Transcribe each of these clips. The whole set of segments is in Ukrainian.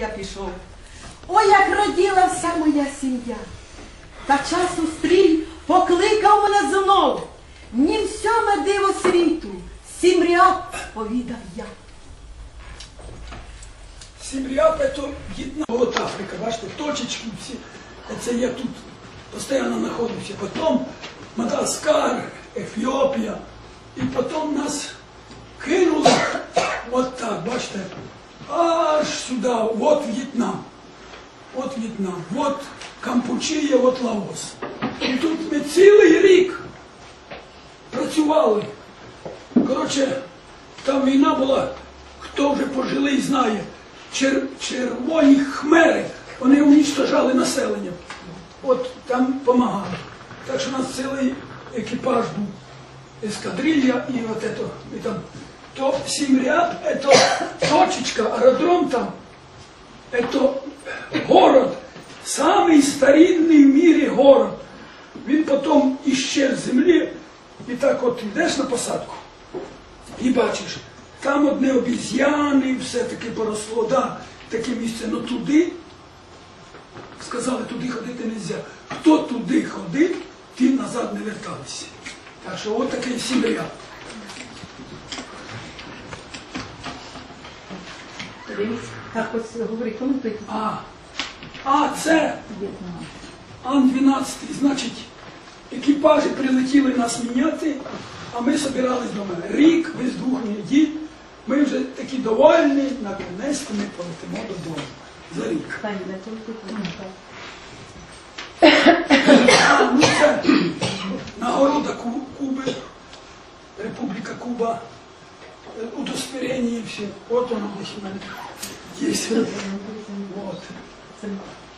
я пішов. Ой, як родила вся моя сім'я. Та часу стрій покликав мене знов. Нім сьоме диво світу, сім ряд повідав я. Сім'я це єдна. От Африка, бачите, точечки всі. Це я тут постійно знаходився. Потім Мадагаскар, Ефіопія. І потім нас кинули от так, бачите, аж сюди, от В'єтнам. От В'єтнам, от Кампучія, от Лаос. І тут ми цілий рік працювали. Коротше, там війна була, хто вже пожилий знає, чер, червоні хмери, вони унічтожали населення. От там допомагали. Так що у нас цілий екіпаж був, ескадрилья і от это, і там То Сімряд, это точечка, аеродром там, это город, самый старинний в мірі город. Він потім іщез з землі, і так от йдеш на посадку. І бачиш, там одне обіз'яни, все таки поросло, да, таке місце, ну туди, сказали, туди ходити не можна. Хто туди ходив, ті назад не верталися. Так що от такий сім'я. Дивіться, так ось говорить, коментуйте. А, а це Ан-12, значить, екіпажі прилетіли нас міняти, а ми собирались до мене. Рік без двох неділь. Ми вже такі довольні, наконець ми полетимо додому. За рік. А, ну це нагорода Ку- Куби, Республіка Куба, е, удостоверення все. От воно десь у мене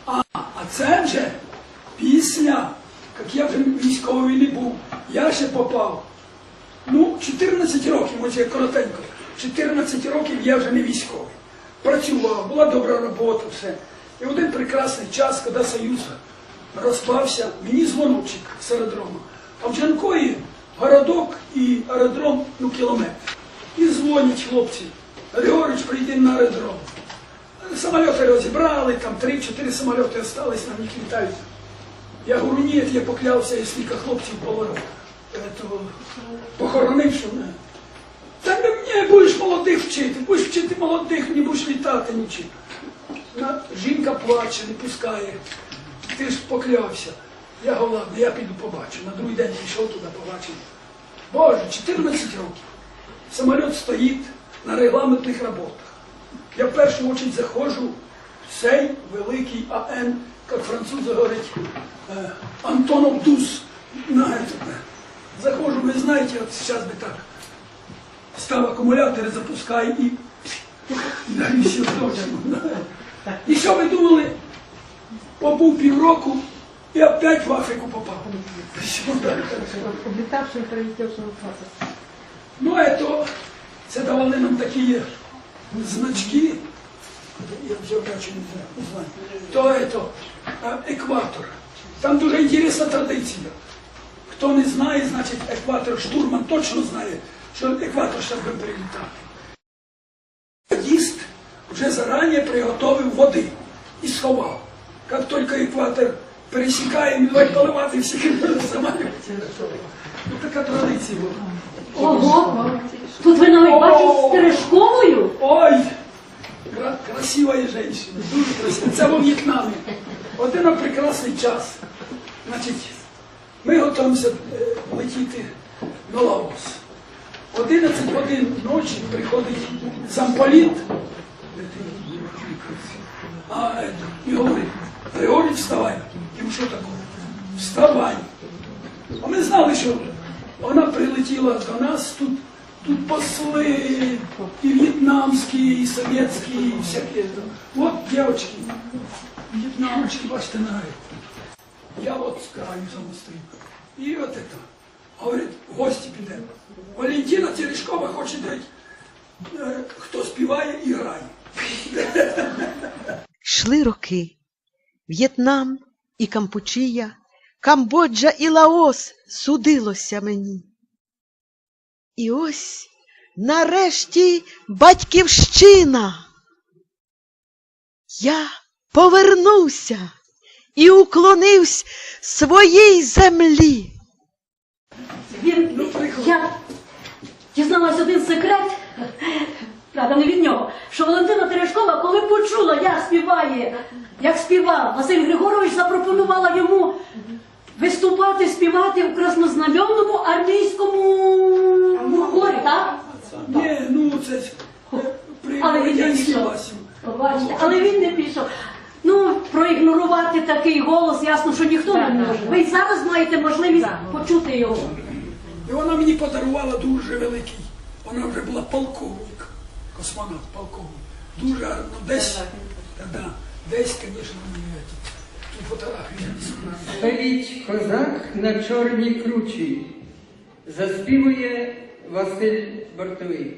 А, а це вже після, як я вже військовий не був, я ще попав. Ну, 14 років, ось я коротенько. 14 років я вже не військовий. Працював, була добра робота, все. І один прекрасний час, коли Союз розпався, мені дзвоночок з аеродрому. А в Джанкої городок і аеродром, ну, кілометр. І дзвонять хлопці. Григорич, прийди на аеродром. Самоліти розібрали, там 3-4 самоліти залишились, на них літають. Я говорю, ні, я поклявся, я скільки хлопців було, ето, похоронив, що не. Та не мені будеш молодих вчити, будеш вчити молодих, не будеш літати нічим. Жінка плаче, не пускає. Ти ж поклявся. Я говорю, ладно, я піду побачу. На другий день пішов туди, побачив. Боже, 14 років. Самоліт стоїть на регламентних роботах. Я в першу очередь заходжу в цей великий АН, як французи говорять, е, Антонов Дус. На это. Заходжу, ви знаєте, от зараз би так. Став акумулятори, запускаю і і все точно. І що ви думали? Побув півроку і опять в Африку попав. Так. Облітавши, прилетівши в процес. Ну, это, це давали нам такі значки. Я вже бачу, не знаю. То это, е, екватор. Там дуже інтересна традиція. Хто не знає, значить екватор штурман точно знає, що екватор зараз будемо прилітати. Радіст вже зарані приготовив води і сховав. Як тільки екватор пересікає, він давай поливати всіх самолітів. Ну, така традиція була. Ого! Тут ви навіть бачите стережковою? Ой, кра- красивая женщина, дуже красива. Це во В'єтнамі. Один прекрасний час. Значить, ми готуємося е, летіти на Лаос. 11 годин ночі приходить замполіт. А, е, і говорить, Григорій, вставай. Йому що таке? Вставай. А ми знали, що вона прилетіла до нас тут. Тут посли і в'єтнамські, і совєтські, і всякі. От дівчатки, в'єтнамочки, бачите, на Я от з краю замостив. І от это. Говорить, гості підемо. Валентина Терешкова хоче дати, е, хто співає і грає. Йшли роки. В'єтнам і Кампучія, Камбоджа і Лаос судилося мені. І ось нарешті батьківщина. Я повернуся і уклонився своїй землі. Він, я дізналась один секрет, правда, не від нього, що Валентина Терешкова, коли почула, як співає, як співав, Василь Григорович запропонувала йому виступати, співати у краснознам'яному армійському хорі, так? Ні, ну це ж е, Але він не пішов. Бачите, але він не пішов. Ну, проігнорувати такий голос, ясно, що ніхто не може. Ви й зараз маєте можливість почути його. І вона мені подарувала дуже великий. Вона вже була полковник, космонавт, полковник. Дуже гарно. Десь, да, десь, звісно, ті фотографії. Стоїть козак на чорній кручі. Заспівує Василь Бортовий.